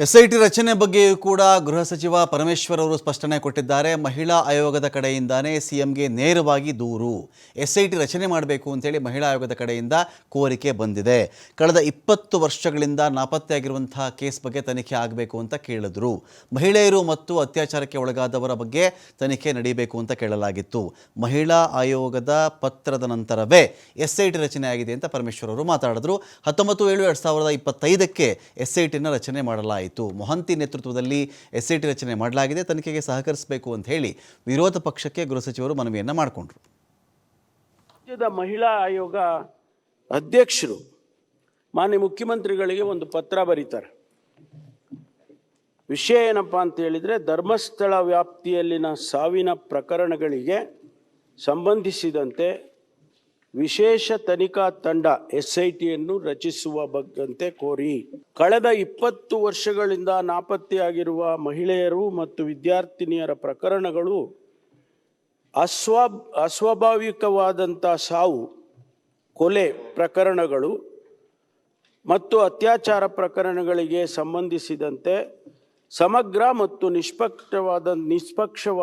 SIT ರಚನೆ ಬಗ್ಗೆಯೂ ಕೂಡ ಗೃಹ ಸಚಿವ ಪರಮೇಶ್ವರ್ ಅವರು ಸ್ಪಷ್ಟನೆ ಕೊಟ್ಟಿದ್ದಾರೆ. ಮಹಿಳಾ ಆಯೋಗದ ಕಡೆಯಿಂದಾನೇ ಸಿಎಂಗೆ ನೇರವಾಗಿ ದೂರು. ಎಸ್ಐಟಿ ರಚನೆ ಮಾಡಬೇಕು ಅಂತೇಳಿ ಮಹಿಳಾ ಆಯೋಗದ ಕಡೆಯಿಂದ ಕೋರಿಕೆ ಬಂದಿದೆ. ಕಳೆದ ಇಪ್ಪತ್ತು ವರ್ಷಗಳಿಂದ ನಾಪತ್ತೆಯಾಗಿರುವಂತಹ ಕೇಸ್ ಬಗ್ಗೆ ತನಿಖೆ ಆಗಬೇಕು ಅಂತ ಕೇಳಿದ್ರು. ಮಹಿಳೆಯರು ಮತ್ತು ಅತ್ಯಾಚಾರಕ್ಕೆ ಒಳಗಾದವರ ಬಗ್ಗೆ ತನಿಖೆ ನಡೀಬೇಕು ಅಂತ ಕೇಳಲಾಗಿತ್ತು. ಮಹಿಳಾ ಆಯೋಗದ ಪತ್ರದ ನಂತರವೇ ಎಸ್ಐಟಿ ರಚನೆ ಆಗಿದೆ ಅಂತ ಪರಮೇಶ್ವರ್ ಅವರು ಮಾತಾಡಿದ್ರು. ಹತ್ತೊಂಬತ್ತು ಏಳು ಎರಡು ಸಾವಿರದ ಇಪ್ಪತ್ತೈದಕ್ಕೆ ಎಸ್ಐಟಿನ ರಚನೆ ಮಾಡಲಾಯಿತು. ಮೊಹಂತಿ ನೇತೃತ್ವದಲ್ಲಿ ಎಸ್ಐಟಿ ರಚನೆ ಮಾಡಲಾಗಿದೆ. ತನಿಖೆಗೆ ಸಹಕರಿಸಬೇಕು ಅಂತ ಹೇಳಿ ವಿರೋಧ ಪಕ್ಷಕ್ಕೆ ಗೃಹ ಸಚಿವರು ಮನವಿಯನ್ನು ಮಾಡಿಕೊಂಡ್ರು. ರಾಜ್ಯದ ಮಹಿಳಾ ಆಯೋಗ ಅಧ್ಯಕ್ಷರು, ಮಾನ್ಯ ಮುಖ್ಯಮಂತ್ರಿಗಳಿಗೆ ಒಂದು ಪತ್ರ ಬರೀತಾರೆ. ವಿಷಯ ಏನಪ್ಪ ಅಂತ ಹೇಳಿದರೆ, ಧರ್ಮಸ್ಥಳ ವ್ಯಾಪ್ತಿಯಲ್ಲಿನ ಸಾವಿನ ಪ್ರಕರಣಗಳಿಗೆ ಸಂಬಂಧಿಸಿದಂತೆ ವಿಶೇಷ ತನಿಖಾ ತಂಡ ಎಸ್ ಐ ಟಿಯನ್ನು ರಚಿಸುವ ಬಗ್ಗಂತೆ ಕೋರಿ. ಕಳೆದ ಇಪ್ಪತ್ತು ವರ್ಷಗಳಿಂದ ನಾಪತ್ತೆಯಾಗಿರುವ ಮಹಿಳೆಯರು ಮತ್ತು ವಿದ್ಯಾರ್ಥಿನಿಯರ ಪ್ರಕರಣಗಳು ಅಸ್ವಾ ಅಸ್ವಾಭಾವಿಕವಾದಂಥ ಸಾವು, ಕೊಲೆ ಪ್ರಕರಣಗಳು ಮತ್ತು ಅತ್ಯಾಚಾರ ಪ್ರಕರಣಗಳಿಗೆ ಸಂಬಂಧಿಸಿದಂತೆ ಸಮಗ್ರ ಮತ್ತು ನಿಷ್ಪಕ್ಷವಾದ ನಿಷ್ಪಕ್ಷವಾದ